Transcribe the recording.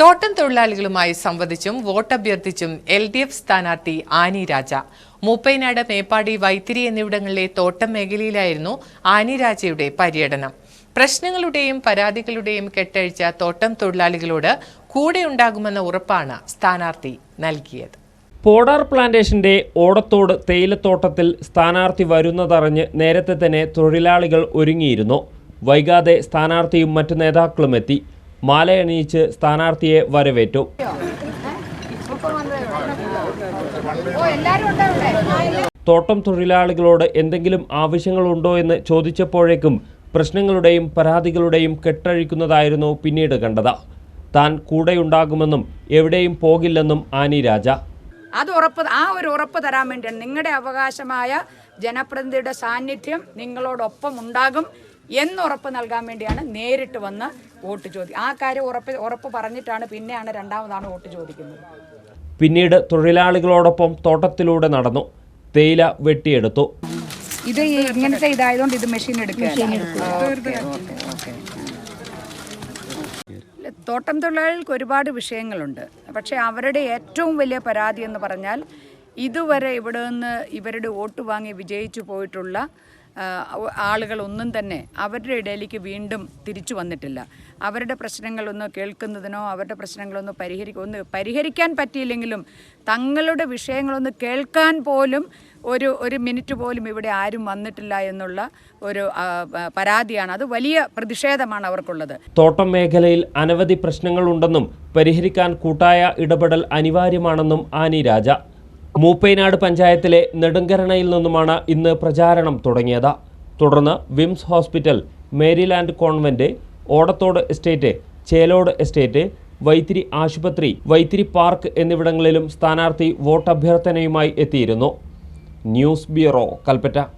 തോട്ടം തൊഴിലാളികളുമായി സംവദിച്ചും വോട്ടഭ്യർത്ഥിച്ചും എൽ ഡി എഫ് സ്ഥാനാർത്ഥി ആനി രാജ. മൂപ്പൈനാട് മേപ്പാടി വൈത്തിരി എന്നിവിടങ്ങളിലെ തോട്ടം മേഖലയിലായിരുന്നു ആനി രാജയുടെ പര്യടനം. പ്രശ്നങ്ങളുടെയും പരാതികളുടെയും കെട്ടഴിച്ച തോട്ടം തൊഴിലാളികളോട് കൂടെയുണ്ടാകുമെന്ന ഉറപ്പാണ് സ്ഥാനാർത്ഥി നൽകിയത്. പോഡാർ പ്ലാന്റേഷന്റെ ഓടത്തോട് തേയിലത്തോട്ടത്തിൽ സ്ഥാനാർത്ഥി വരുന്നതറിഞ്ഞ് നേരത്തെ തന്നെ തൊഴിലാളികൾ ഒരുങ്ങിയിരുന്നു. വൈകാതെ സ്ഥാനാർത്ഥിയും മറ്റു നേതാക്കളും എത്തി. മാലയണിയിച്ച് സ്ഥാനാർത്ഥിയെ വരവേറ്റു. തോട്ടം തൊഴിലാളികളോട് എന്തെങ്കിലും ആവശ്യങ്ങളുണ്ടോ എന്ന് ചോദിച്ചപ്പോഴേക്കും പ്രശ്നങ്ങളുടെയും പരാതികളുടെയും കെട്ടഴിക്കുന്നതായിരുന്നു പിന്നീട് കണ്ടത്. താൻ കൂടെയുണ്ടാകുമെന്നും എവിടെയും പോകില്ലെന്നും ആനി രാജ. അത് ഉറപ്പ് ആ ഒരു ഉറപ്പ് തരാൻ വേണ്ടിയാണ് നിങ്ങളുടെ അവകാശമായ ജനപ്രതിനിധിയുടെ സാന്നിധ്യം നിങ്ങളോടൊപ്പം ഉണ്ടാകും. എന്ന് ഉറപ്പ് നൽകാൻ വേണ്ടിയാണ് നേരിട്ട് വന്ന് വോട്ട് ചോദി ആ കാര്യം ഉറപ്പ് ഉറപ്പ് പറഞ്ഞിട്ടാണ് പിന്നെയാണ് രണ്ടാമതാണ് വോട്ട് ചോദിക്കുന്നത്. പിന്നീട് തൊഴിലാളികളോടൊപ്പം തോട്ടത്തിലൂടെ നടന്നു. തേയില വെട്ടിയെടുത്തു. ഇത് ഇങ്ങനത്തെ ഇതായതുകൊണ്ട് ഇത് മെഷീൻ എടുക്കുക. തോട്ടം തൊഴിലാളികൾക്ക് ഒരുപാട് വിഷയങ്ങളുണ്ട്. പക്ഷേ അവരുടെ ഏറ്റവും വലിയ പരാതി എന്ന് പറഞ്ഞാൽ ഇതുവരെ ഇവിടെ നിന്ന് ഇവരുടെ വോട്ട് വാങ്ങി വിജയിച്ചു പോയിട്ടുള്ള ആളുകളൊന്നും തന്നെ അവരുടെ ഇടയിലേക്ക് വീണ്ടും തിരിച്ചു വന്നിട്ടില്ല. അവരുടെ പ്രശ്നങ്ങളൊന്ന് കേൾക്കുന്നതിനോ അവരുടെ പ്രശ്നങ്ങളൊന്ന് പരിഹരിക്കുക ഒന്ന് പരിഹരിക്കാൻ പറ്റിയില്ലെങ്കിലും തങ്ങളുടെ വിഷയങ്ങളൊന്ന് കേൾക്കാൻ പോലും ഒരു ഒരു മിനിറ്റ് പോലും ഇവിടെ ആരും വന്നിട്ടില്ല എന്നുള്ള ഒരു പരാതിയാണ്. അത് വലിയ പ്രതിഷേധമാണ് അവർക്കുള്ളത്. തോട്ടം മേഖലയിൽ അനവധി പ്രശ്നങ്ങളുണ്ടെന്നും പരിഹരിക്കാൻ കൂട്ടായ ഇടപെടൽ അനിവാര്യമാണെന്നും ആനി രാജ മൂപ്പൈനാട് പഞ്ചായത്തിലെ നെടുങ്കരണയിൽ നിന്നുമാണ് ഇന്ന് പ്രചാരണം തുടങ്ങിയത്. തുടർന്ന് വിംസ് hospital Maryland convent Odathode estate Chelode estate Vythiri ആശുപത്രി വൈത്തിരി പാർക്ക് എന്നിവിടങ്ങളിലും സ്ഥാനാർത്ഥി വോട്ടഭ്യർത്ഥനയുമായി എത്തിയിരുന്നു. News bureau Kalpetta.